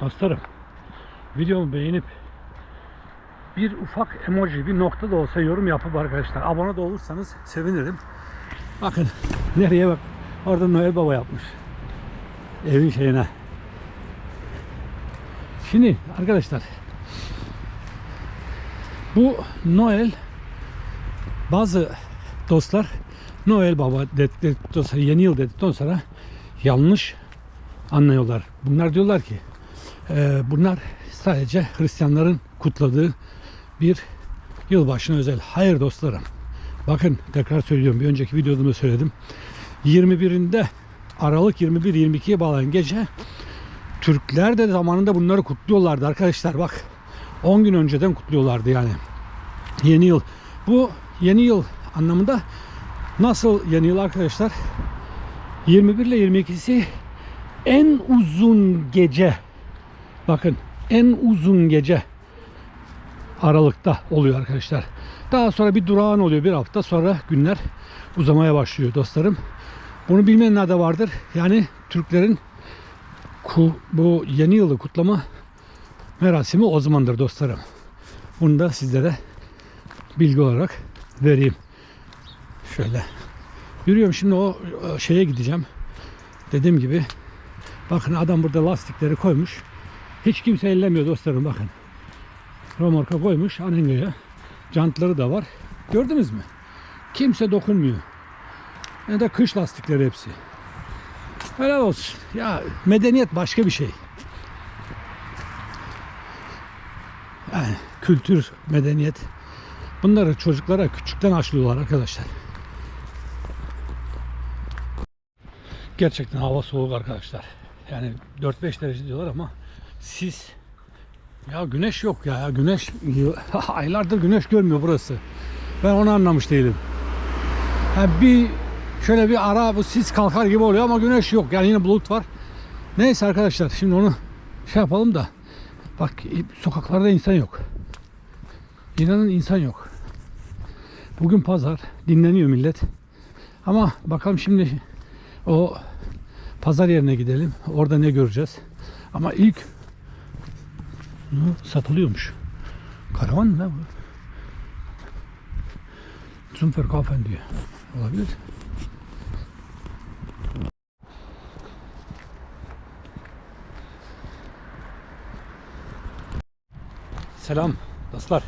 Dostlarım, videomu beğenip bir ufak emoji, bir nokta da olsa yorum yapıp arkadaşlar abone de olursanız sevinirim. Bakın nereye bak. Orada Noel Baba yapmış. Evin şeyine. Şimdi arkadaşlar bu Noel bazı dostlar Noel Baba dedikten sonra yeni yıl dedikten sonra yanlış anlıyorlar. Bunlar diyorlar ki bunlar sadece Hristiyanların kutladığı bir yılbaşına özel. Hayır dostlarım. Bakın tekrar söylüyorum. Bir önceki videoda da söyledim. 21'inde Aralık 21-22'ye bağlayan gece Türkler de zamanında bunları kutluyorlardı arkadaşlar. Bak 10 gün önceden kutluyorlardı yani. Yeni yıl. Bu yeni yıl anlamında nasıl yeni yıl arkadaşlar? 21 ile 22'si en uzun gece. Bakın en uzun gece Aralık'ta oluyor arkadaşlar. Daha sonra bir durağan oluyor bir hafta sonra günler uzamaya başlıyor dostlarım. Bunu bilmeyenler de vardır. Yani Türklerin bu yeni yılı kutlama merasimi o zamandır dostlarım. Bunu da sizlere bilgi olarak vereyim. Şöyle. Yürüyorum şimdi o şeye gideceğim. Dediğim gibi bakın adam burada lastikleri koymuş. Hiç kimse ellemiyor dostlarım bakın. Romorka koymuş anengaya. Jantları da var. Gördünüz mü? Kimse dokunmuyor. Ya da kış lastikleri hepsi. Helal olsun. Ya medeniyet başka bir şey. Yani kültür, medeniyet. Bunları çocuklara küçükten aşılıyorlar arkadaşlar. Gerçekten hava soğuk arkadaşlar. Yani 4-5 derece diyorlar ama sis ya güneş yok ya. Güneş aylardır güneş görmüyor burası. Ben onu anlamış değilim. Ha bir şöyle bir ara bu sis kalkar gibi oluyor ama güneş yok. Yani yine bulut var. Neyse arkadaşlar şimdi onu şey yapalım da bak sokaklarda insan yok. İnanın insan yok. Bugün pazar. Dinleniyor millet. Ama bakalım şimdi o pazar yerine gidelim. Orada ne göreceğiz. Ama ilk satılıyormuş. Karavan mı lan bu? Zumferkaufen diyor. Olabilir. Selam dostlar.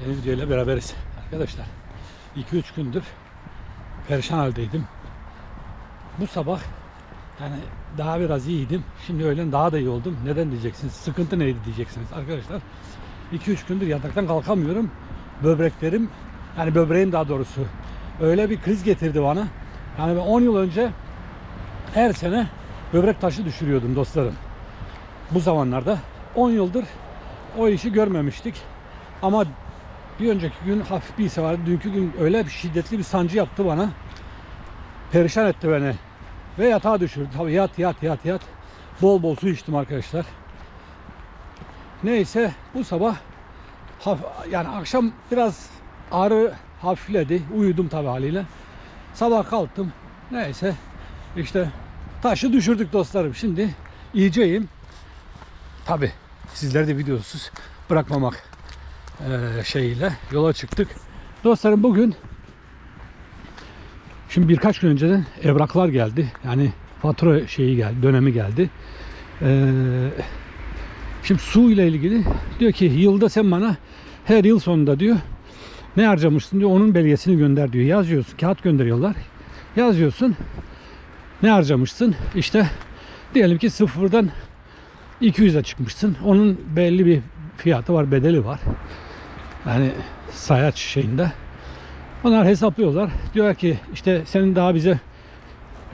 Yeni video ile beraberiz. Arkadaşlar 2-3 gündür perişan haldeydim. Bu sabah yani daha biraz iyiydim. Şimdi öğlen daha da iyi oldum. Neden diyeceksiniz? Sıkıntı neydi diyeceksiniz arkadaşlar. 2-3 gündür yataktan kalkamıyorum. Böbreklerim yani böbreğim daha doğrusu öyle bir kriz getirdi bana. Yani ben 10 yıl önce her sene böbrek taşı düşürüyordum dostlarım. Bu zamanlarda 10 yıldır o işi görmemiştik. Ama bir önceki gün hafif bir ise vardı. Dünkü gün öyle bir şiddetli bir sancı yaptı bana. Perişan etti beni. Ve yatağa düşürdü. Tabii yat yat yat yat. Bol bol su içtim arkadaşlar. Neyse bu sabah yani akşam biraz ağrı hafifledi. Uyudum tabii haliyle. Sabah kalktım. Neyse işte taşı düşürdük dostlarım. Şimdi iyiceyim. Tabii sizleri de videosuz bırakmamak şeyiyle yola çıktık. Dostlarım bugün Şimdi birkaç gün önceden evraklar geldi. Yani fatura şeyi geldi, dönemi geldi. Ee, şimdi su ile ilgili diyor ki yılda sen bana her yıl sonunda diyor ne harcamışsın diyor onun belgesini gönder diyor. Yazıyorsun, kağıt gönderiyorlar. Yazıyorsun. Ne harcamışsın? İşte diyelim ki sıfırdan 200'e çıkmışsın. Onun belli bir fiyatı var, bedeli var. Yani sayaç şeyinde. Onlar hesaplıyorlar. Diyor ki işte senin daha bize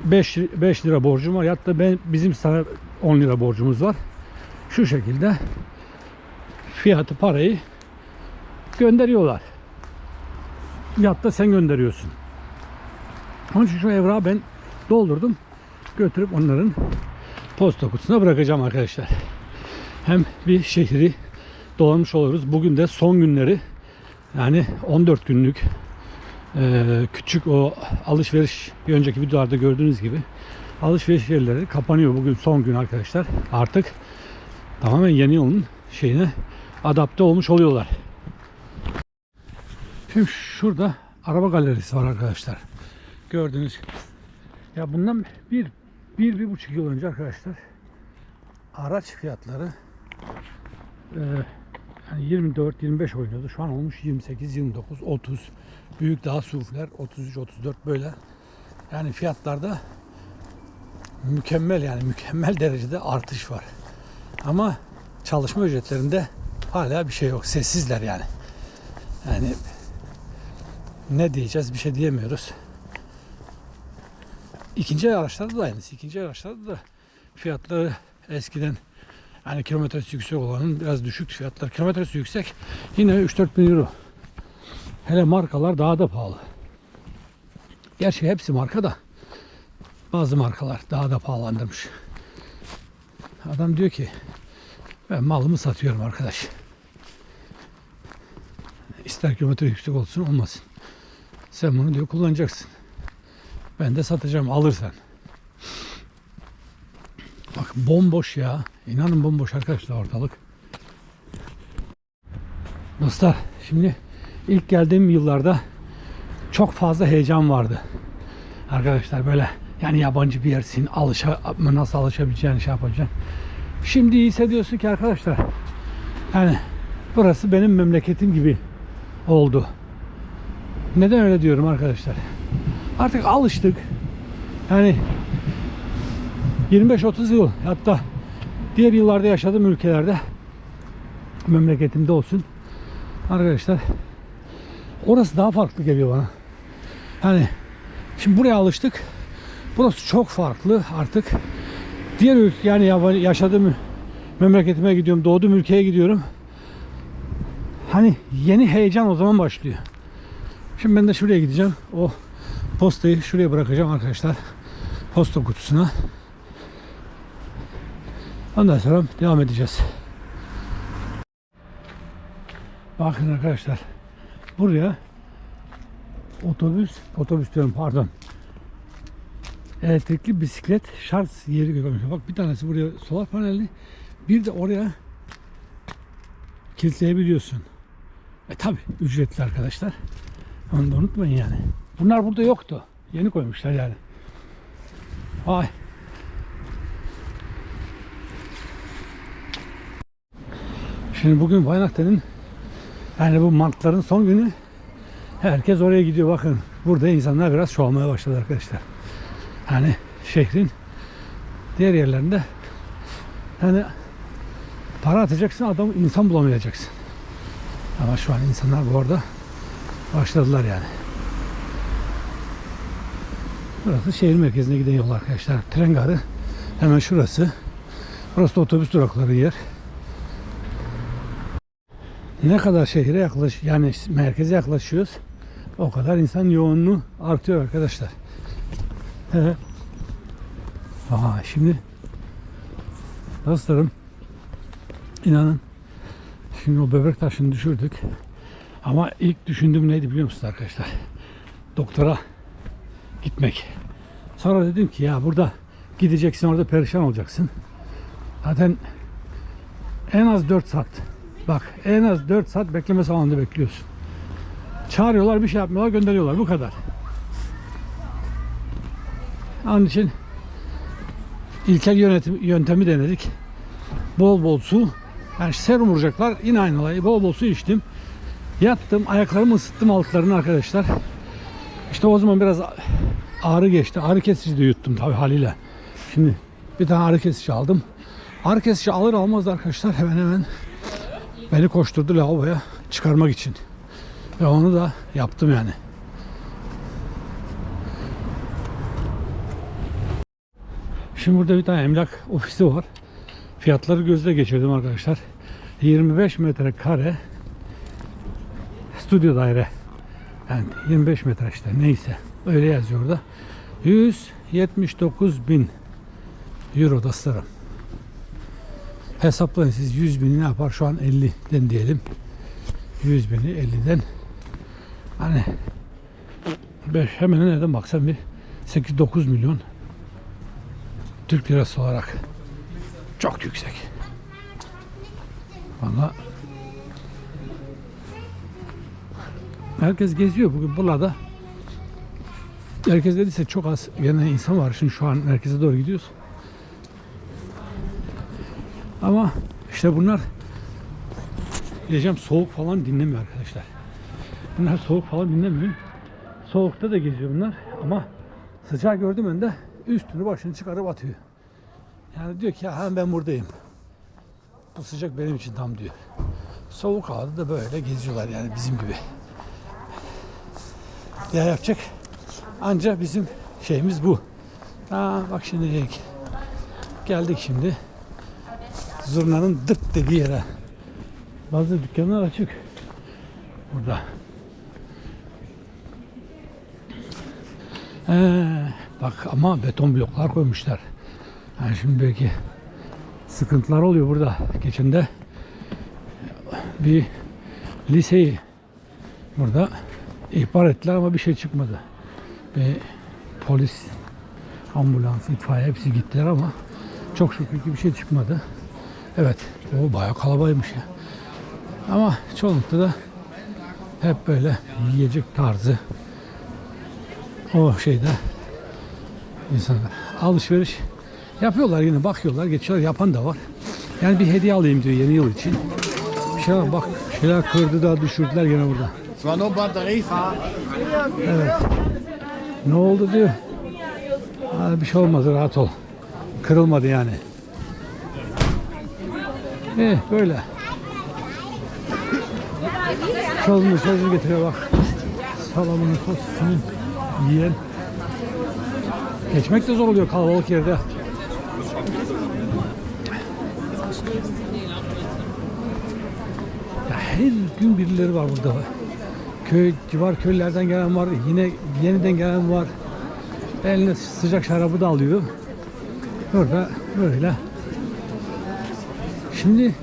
5, 5 lira borcun var. Da ben, bizim sana 10 lira borcumuz var. Şu şekilde fiyatı parayı gönderiyorlar. Ya da sen gönderiyorsun. Onun için şu evrağı ben doldurdum. Götürüp onların posta kutusuna bırakacağım arkadaşlar. Hem bir şehri dolanmış oluruz. Bugün de son günleri yani 14 günlük ee, küçük o alışveriş bir önceki videolarda gördüğünüz gibi alışveriş yerleri kapanıyor. Bugün son gün arkadaşlar. Artık tamamen yeni yolun şeyine adapte olmuş oluyorlar. Şimdi şurada araba galerisi var arkadaşlar. Gördüğünüz. Ya bundan bir, bir, bir buçuk yıl önce arkadaşlar araç fiyatları e, yani 24-25 oynuyordu. Şu an olmuş 28, 29, 30. Büyük daha SUV'ler 33, 34 böyle. Yani fiyatlarda mükemmel yani mükemmel derecede artış var. Ama çalışma ücretlerinde hala bir şey yok. Sessizler yani. Yani ne diyeceğiz bir şey diyemiyoruz. İkinci araçlarda da aynısı. İkinci araçlarda da fiyatları eskiden yani kilometresi yüksek olanın biraz düşük fiyatlar. Kilometresi yüksek yine 3-4 bin euro. Hele markalar daha da pahalı. Gerçi hepsi marka da bazı markalar daha da pahalandırmış. Adam diyor ki ben malımı satıyorum arkadaş. İster kilometre yüksek olsun olmasın. Sen bunu diyor kullanacaksın. Ben de satacağım alırsan. Bak bomboş ya. İnanın bomboş arkadaşlar ortalık. Dostlar şimdi ilk geldiğim yıllarda çok fazla heyecan vardı. Arkadaşlar böyle yani yabancı bir yersin alışa nasıl alışabileceğini şey yapacaksın. Şimdi iyi hissediyorsun ki arkadaşlar yani burası benim memleketim gibi oldu. Neden öyle diyorum arkadaşlar? Artık alıştık. Yani 25-30 yıl hatta diğer yıllarda yaşadığım ülkelerde memleketimde olsun arkadaşlar orası daha farklı geliyor bana. Yani şimdi buraya alıştık. Burası çok farklı artık. Diğer ülke yani yaşadığım memleketime gidiyorum, doğduğum ülkeye gidiyorum. Hani yeni heyecan o zaman başlıyor. Şimdi ben de şuraya gideceğim. O postayı şuraya bırakacağım arkadaşlar. Posta kutusuna. Ondan sonra devam edeceğiz. Bakın arkadaşlar. Buraya otobüs, otobüs diyorum pardon. Elektrikli bisiklet şarj yeri koymuşlar. Bak bir tanesi buraya solar panelli. Bir de oraya kilitleyebiliyorsun. E tabi ücretli arkadaşlar. Onu da unutmayın yani. Bunlar burada yoktu. Yeni koymuşlar yani. Vay. Şimdi bugün Weihnacht'ın yani bu mantların son günü herkes oraya gidiyor. Bakın burada insanlar biraz çoğalmaya başladı arkadaşlar. Yani şehrin diğer yerlerinde hani para atacaksın adam insan bulamayacaksın. Ama şu an insanlar bu arada başladılar yani. Burası şehir merkezine giden yol arkadaşlar. Tren garı hemen şurası. Burası da otobüs durakları yer. Ne kadar şehre yaklaş yani merkeze yaklaşıyoruz o kadar insan yoğunluğu artıyor arkadaşlar. Evet. Aa, şimdi dostlarım inanın şimdi o böbrek taşını düşürdük. Ama ilk düşündüğüm neydi biliyor musunuz arkadaşlar? Doktora gitmek. Sonra dedim ki ya burada gideceksin orada perişan olacaksın. Zaten en az 4 saat. Bak en az 4 saat bekleme salonunda bekliyorsun. Çağırıyorlar bir şey yapmıyorlar gönderiyorlar bu kadar. Onun için ilkel yönetim, yöntemi denedik. Bol bol su. Yani serum vuracaklar yine aynı olay. Bol bol su içtim. Yattım ayaklarımı ısıttım altlarını arkadaşlar. İşte o zaman biraz ağrı geçti. Ağrı kesici de yuttum tabii haliyle. Şimdi bir tane ağrı kesici aldım. Ağrı kesici alır almaz da arkadaşlar hemen hemen beni koşturdu lavaboya çıkarmak için. Ve onu da yaptım yani. Şimdi burada bir tane emlak ofisi var. Fiyatları gözle geçirdim arkadaşlar. 25 metrekare stüdyo daire. Yani 25 metre işte neyse. Öyle yazıyor orada. 179 bin euro dostlarım. Hesaplayın siz 100 bini ne yapar? Şu an 50'den diyelim. 100 bini 50'den hani 5 hemen nereden baksan bir 8-9 milyon Türk lirası olarak çok yüksek. Valla herkes geziyor bugün buralarda. Herkes dediyse çok az gene insan var. Şimdi şu an merkeze doğru gidiyoruz. Ama işte bunlar diyeceğim soğuk falan dinlemiyor arkadaşlar. Bunlar soğuk falan dinlemiyor. Soğukta da geziyor bunlar ama sıcağı gördüm önde üstünü başını çıkarıp atıyor. Yani diyor ki ha ben buradayım. Bu sıcak benim için tam diyor. Soğuk havada da böyle geziyorlar yani bizim gibi. Ya yapacak ancak bizim şeyimiz bu. Aa bak şimdi geldik şimdi. Zurnanın dıt dediği yere. Bazı dükkanlar açık. Burada. Ee, bak ama beton bloklar koymuşlar. Yani şimdi belki sıkıntılar oluyor burada. Geçen de bir liseyi burada ihbar ettiler ama bir şey çıkmadı. Ve polis, ambulans, itfaiye hepsi gittiler ama çok şükür ki bir şey çıkmadı. Evet, o bayağı kalabaymış ya. Ama çoğunlukla da hep böyle yiyecek tarzı o şeyde insanlar alışveriş yapıyorlar yine bakıyorlar geçiyorlar yapan da var. Yani bir hediye alayım diyor yeni yıl için. Bir şeyler bak şeyler kırdı da düşürdüler gene burada. Evet. Ne oldu diyor. Ha, bir şey olmadı rahat ol. Kırılmadı yani. Eh böyle. Çoluğunu çocuğunu getiriyor bak. Salamını sosisini yiyen. Geçmek de zor oluyor kalabalık yerde. Ya her gün birileri var burada. Köy, civar köylerden gelen var, yine yeniden gelen var. Eline sıcak şarabı da alıyor. Burada böyle. Şimdi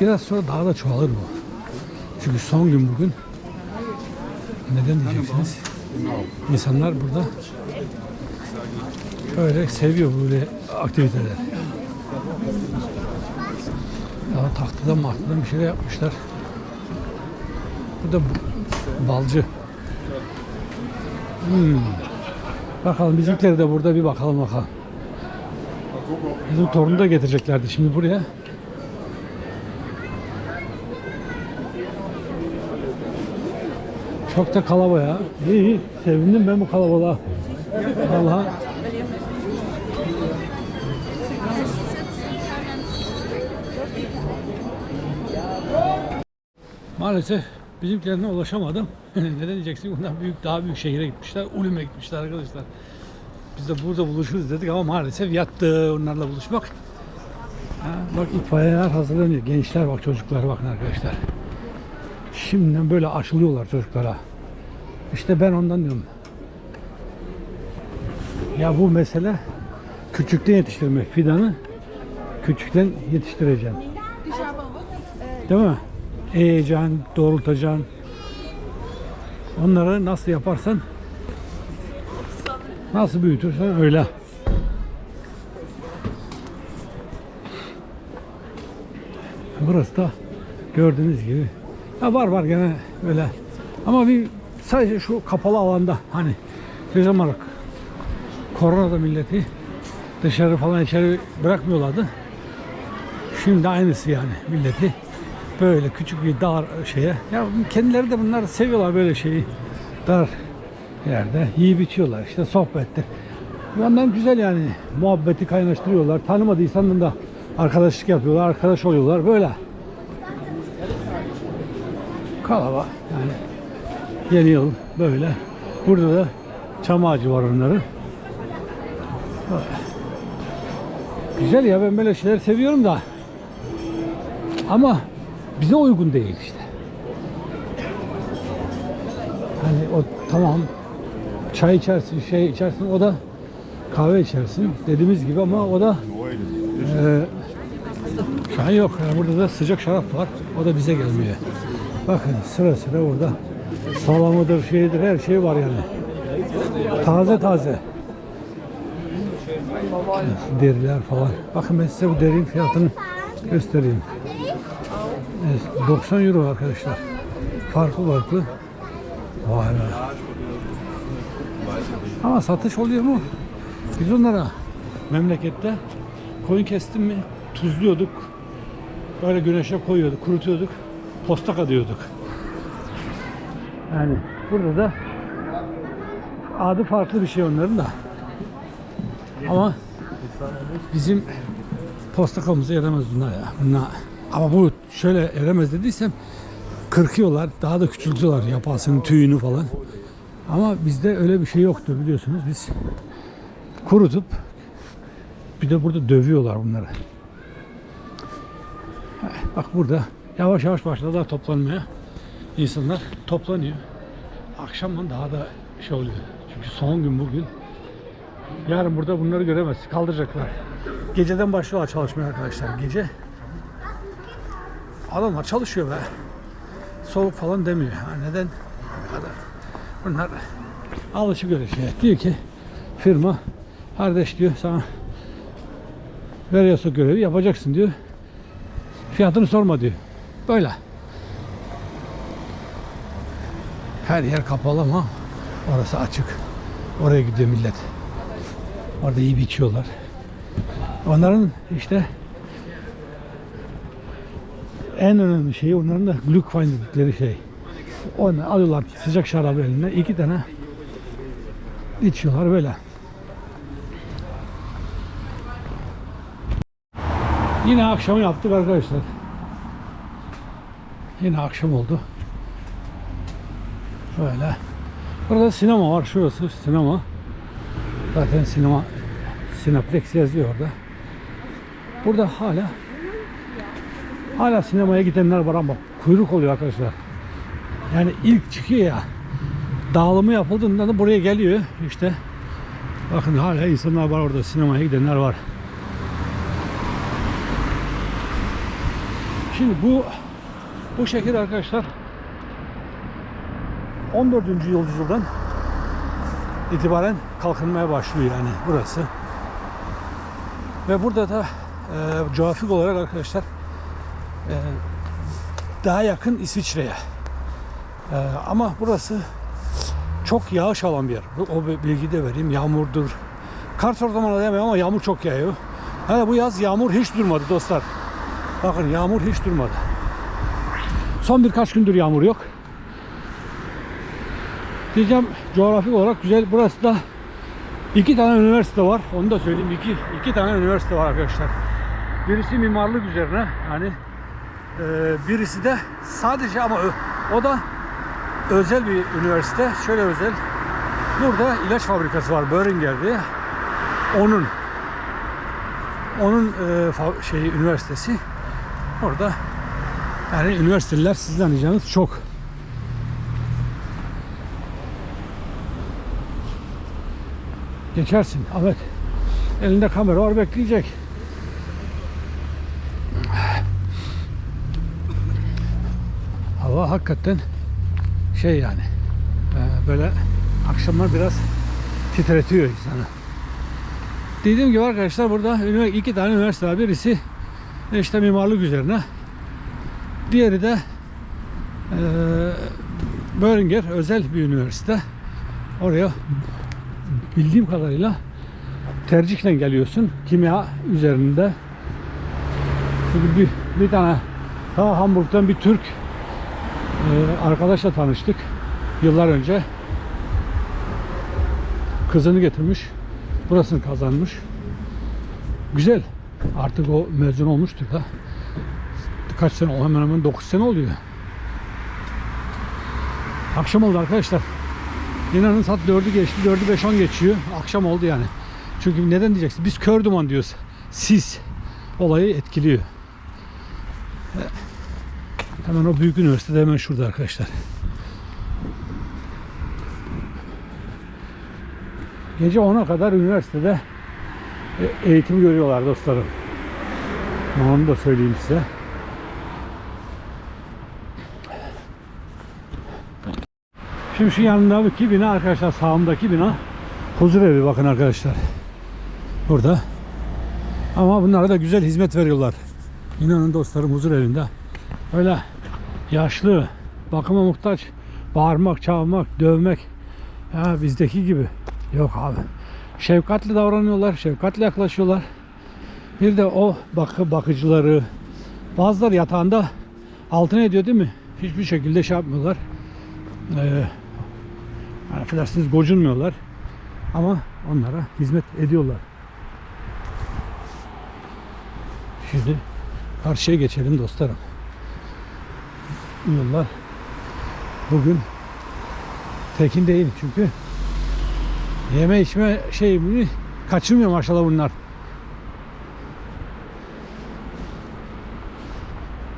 biraz sonra daha da çoğalır bu. Çünkü son gün bugün. Neden diyeceksiniz? İnsanlar burada öyle seviyor böyle aktiviteler. Ya tahtadan mahtadan bir şeyler yapmışlar. Bu da bu- balcı. Hmm. Bakalım bizimkileri de burada bir bakalım bakalım. Bizim torunu da getireceklerdi şimdi buraya. Çok da kalabalık ya. İyi iyi. Sevindim ben bu kalabalığa. Vallahi. Maalesef bizimkilerine ulaşamadım. Neden diyeceksin? Bunlar büyük, daha büyük şehire gitmişler. Ulum'a gitmişler arkadaşlar. Biz de burada buluşuruz dedik ama maalesef yattı onlarla buluşmak. Ha, bak itfaiyeler hazırlanıyor. Gençler bak çocuklar bakın arkadaşlar. Şimdiden böyle aşılıyorlar çocuklara. İşte ben ondan diyorum. Ya bu mesele küçükten yetiştirmek. Fidanı küçükten yetiştireceksin. Değil mi? Eğeceksin, doğrultacaksın. Onları nasıl yaparsan nasıl büyütürsen öyle. Burası da gördüğünüz gibi. Ya var var gene öyle. Ama bir sadece şu kapalı alanda hani sezon olarak koronada milleti dışarı falan içeri bırakmıyorlardı. Şimdi aynısı yani milleti böyle küçük bir dar şeye. Ya kendileri de bunlar seviyorlar böyle şeyi. Dar yerde yiyip içiyorlar işte sohbette. Bir yandan güzel yani muhabbeti kaynaştırıyorlar. Tanımadıysan da arkadaşlık yapıyorlar, arkadaş oluyorlar böyle. Kalaba yani yeni yıl böyle. Burada da çam ağacı var onların. Güzel ya ben böyle şeyler seviyorum da. Ama bize uygun değil işte. Hani o tamam çay içersin, şey içersin o da kahve içersin dediğimiz gibi ama o da eee şu an yok. Yani burada da sıcak şarap var. O da bize gelmiyor. Bakın sıra sıra orada salamıdır, şeydir her şey var yani. Taze taze. Deriler falan. Bakın ben size bu derinin fiyatını göstereyim. Evet, 90 euro arkadaşlar. Farklı farklı. Vay be. Ama satış oluyor mu? Biz onlara memlekette koyun kestim mi tuzluyorduk. Böyle güneşe koyuyorduk, kurutuyorduk. Postaka diyorduk. Yani burada da adı farklı bir şey onların da. Ama bizim postakamıza yaramaz bunlar ya. Bunlar. Ama bu şöyle yaramaz dediysem kırkıyorlar, daha da küçültüyorlar yapasının tüyünü falan. Ama bizde öyle bir şey yoktu biliyorsunuz. Biz kurutup bir de burada dövüyorlar bunları. Bak burada yavaş yavaş başladılar toplanmaya. İnsanlar toplanıyor. Akşamdan daha da şey oluyor. Çünkü son gün bugün. Yarın burada bunları göremez. Kaldıracaklar. Geceden başlıyorlar çalışmaya arkadaşlar. Gece adamlar çalışıyor be. Soğuk falan demiyor. Ha, neden? Bunlar alışık öyle şey. Diyor ki firma kardeş diyor sana veriyorsa görevi yapacaksın diyor. Fiyatını sorma diyor. Böyle. Her yer kapalı ama orası açık. Oraya gidiyor millet. Orada iyi biçiyorlar. Onların işte en önemli şeyi onların da Glühwein dedikleri şey. Onu alıyorlar sıcak şarabı eline iki tane içiyorlar böyle. Yine akşam yaptık arkadaşlar. Yine akşam oldu. Böyle. Burada sinema var. Şurası sinema. Zaten sinema Cineplex yazıyor orada. Burada hala hala sinemaya gidenler var ama kuyruk oluyor arkadaşlar. Yani ilk çıkıyor ya dağılımı yapıldığında da buraya geliyor işte. Bakın hala insanlar var orada sinemaya gidenler var. Şimdi bu bu şekil arkadaşlar 14. yüzyıldan itibaren kalkınmaya başlıyor yani burası. Ve burada da e, coğrafik olarak arkadaşlar e, daha yakın İsviçre'ye. E, ama burası çok yağış alan bir yer. O bilgi de vereyim. Yağmurdur. Kar ortamına demiyorum ama yağmur çok yağıyor. Hani bu yaz yağmur hiç durmadı dostlar. Bakın yağmur hiç durmadı. Son birkaç gündür yağmur yok. Diyeceğim coğrafik olarak güzel. Burası da iki tane üniversite var. Onu da söyleyeyim. İki, iki tane üniversite var arkadaşlar. Birisi mimarlık üzerine. Yani e, birisi de sadece ama o da özel bir üniversite. Şöyle özel. Burada ilaç fabrikası var. Böhringer diye. Onun onun e, şey üniversitesi orada yani üniversiteler sizden anlayacağınız çok. Geçersin Ahmet. Elinde kamera var bekleyecek. Hava hakikaten şey yani e, böyle akşamlar biraz titretiyor insanı. Dediğim gibi arkadaşlar burada iki tane üniversite var. Birisi işte mimarlık üzerine. Diğeri de e, Böhringer özel bir üniversite. Oraya bildiğim kadarıyla tercihle geliyorsun. Kimya üzerinde. Çünkü bir, bir tane ta Hamburg'dan bir Türk e, arkadaşla tanıştık yıllar önce. Kızını getirmiş. Burasını kazanmış. Güzel. Artık o mezun olmuştur da. Kaç sene? O hemen hemen 9 sene oluyor. Akşam oldu arkadaşlar. İnanın saat 4'ü geçti. 4'ü 5 10 geçiyor. Akşam oldu yani. Çünkü neden diyeceksin? Biz kör duman diyoruz. Sis olayı etkiliyor. Hemen o büyük üniversitede hemen şurada arkadaşlar. Gece 10'a kadar üniversitede e- eğitim görüyorlar dostlarım. Onu da söyleyeyim size. Şimdi şu yanındaki bina arkadaşlar sağımdaki bina huzur evi bakın arkadaşlar. Burada. Ama bunlara da güzel hizmet veriyorlar. İnanın dostlarım huzur evinde öyle yaşlı, bakıma muhtaç, bağırmak, çağırmak, dövmek ya bizdeki gibi yok abi. Şefkatli davranıyorlar, şefkatli yaklaşıyorlar. Bir de o bakı bakıcıları bazıları yatağında altına ediyor değil mi? Hiçbir şekilde şey yapmıyorlar. Ee, yani affedersiniz gocunmuyorlar. Ama onlara hizmet ediyorlar. Şimdi karşıya geçelim dostlarım. Yollar bugün tekin değil çünkü yeme içme şeyini kaçırmıyor maşallah bunlar.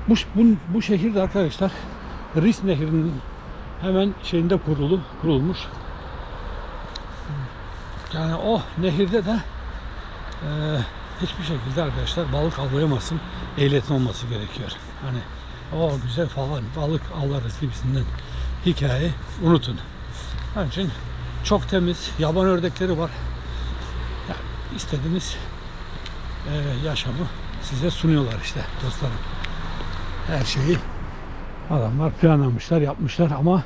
Bu, bu, bu şehirde arkadaşlar Ris Nehri'nin hemen şeyinde kurulu, kurulmuş. Yani o nehirde de eee, hiçbir şekilde arkadaşlar balık avlayamazsın. Ehliyetin olması gerekiyor. Hani o güzel falan balık avlarız gibisinden hikaye unutun. Onun için çok temiz yaban ördekleri var. Yani istediğiniz eee, yaşamı size sunuyorlar işte dostlarım. Her şeyi adamlar planlamışlar, yapmışlar ama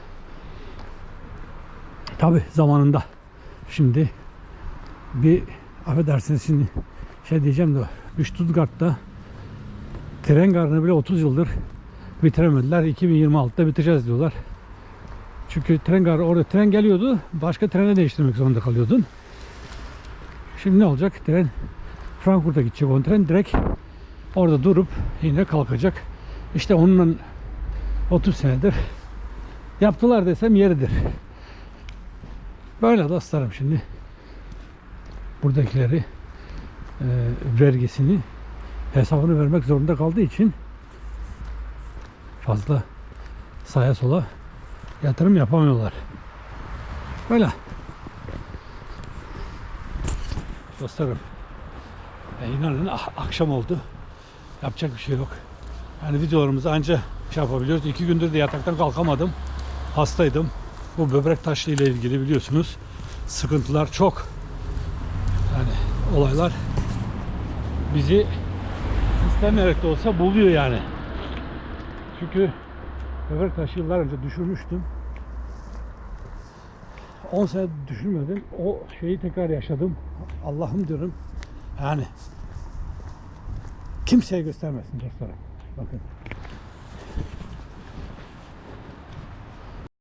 tabi zamanında şimdi bir affedersiniz şimdi şey diyeceğim de bir Stuttgart'ta tren garını bile 30 yıldır bitiremediler. 2026'da bitireceğiz diyorlar. Çünkü tren garı orada tren geliyordu. Başka trene değiştirmek zorunda kalıyordun. Şimdi ne olacak? Tren Frankfurt'a gidecek o tren direkt orada durup yine kalkacak. İşte onunla 30 senedir yaptılar desem yeridir. Böyle dostlarım şimdi buradakileri e, vergisini hesabını vermek zorunda kaldığı için fazla sağa sola yatırım yapamıyorlar. Böyle. Dostlarım e, inanın ah- akşam oldu. Yapacak bir şey yok. Yani videolarımızı anca şey yapabiliyoruz. İki gündür de yataktan kalkamadım. Hastaydım. Bu böbrek taşlı ile ilgili biliyorsunuz sıkıntılar çok. Yani olaylar bizi istemeyerek de olsa buluyor yani. Çünkü böbrek taşı yıllar önce düşürmüştüm. 10 sene düşürmedim. O şeyi tekrar yaşadım. Allah'ım diyorum. Yani kimseye göstermesin dostlarım. Bakın.